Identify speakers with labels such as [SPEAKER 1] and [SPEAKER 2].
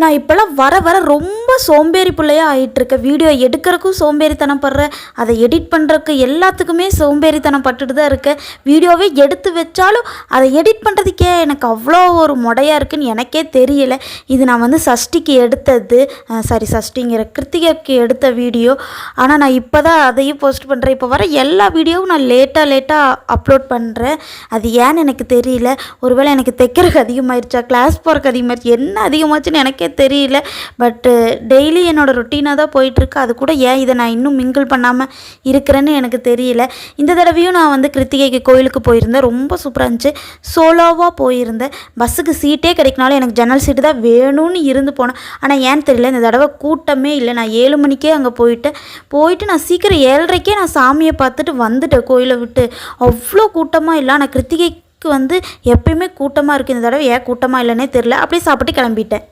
[SPEAKER 1] நான் இப்போல்லாம் வர வர ரொம்ப சோம்பேறி பிள்ளையாக ஆகிட்டுருக்கேன் வீடியோ எடுக்கிறதுக்கும் சோம்பேறித்தனம் படுறேன். அதை எடிட் பண்ணுறதுக்கு எல்லாத்துக்குமே சோம்பேறித்தனம் பட்டுட்டு தான் இருக்கேன். வீடியோவே எடுத்து வச்சாலும் அதை எடிட் பண்ணுறதுக்கே எனக்கு அவ்வளோ ஒரு முடையாக இருக்குன்னு எனக்கே தெரியல. இது நான் வந்து சஷ்டிக்கு எடுத்தது. சாரி சஷ்டிங்கிற கிருத்திகைக்கு எடுத்த வீடியோ. ஆனால் நான் இப்போ தான் அதையும் போஸ்ட் பண்ணுறேன் இப்போ வர எல்லா வீடியோவும் நான் லேட்டாக லேட்டாக அப்லோட் பண்ணுறேன் அது ஏன்னு எனக்கு தெரியல. ஒருவேளை எனக்கு தைக்கிறதுக்கு அதிகமாயிருச்சா? கிளாஸ் போகிறதுக்கு அதிகமாகிடுச்சு என்ன அதிகமாச்சுன்னு எனக்கே தெரியல. பட்டு டெய்லி என்னோடய ருட்டீனாக தான் போயிட்டுருக்கு. அது கூட ஏன் இதை நான் இன்னும் மிங்கிள் பண்ணாமல் இருக்கிறேன்னு எனக்கு தெரியல. இந்த தடவையும் நான் வந்து கிருத்திகைக்கு கோயிலுக்கு போயிருந்தேன். ரொம்ப சூப்பராக இருந்துச்சு. சோலோவாக போயிருந்தேன். பஸ்ஸுக்கு சீட்டே கிடைக்கினாலும் எனக்கு ஜன்னல் சீட்டு தான் வேணும்னு இருந்து போனேன். ஆனால் ஏன்னு தெரியல இந்த தடவை கூட்டமே இல்லை. நான் ஏழு மணிக்கே அங்கே போயிட்டேன். போயிட்டு நான் சீக்கிரம் ஏழரைக்கே நான் சாமியை பார்த்துட்டு வந்துட்டேன் கோயிலை விட்டு. அவ்வளோ கூட்டமாக இல்லை. ஆனால் கிருத்திகைக்கு வந்து எப்பயுமே கூட்டமாக இருக்குது இந்த தடவை ஏன் கூட்டமாக இல்லைன்னே தெரில அப்படியே சாப்பிட்டு கிளம்பிட்டேன்.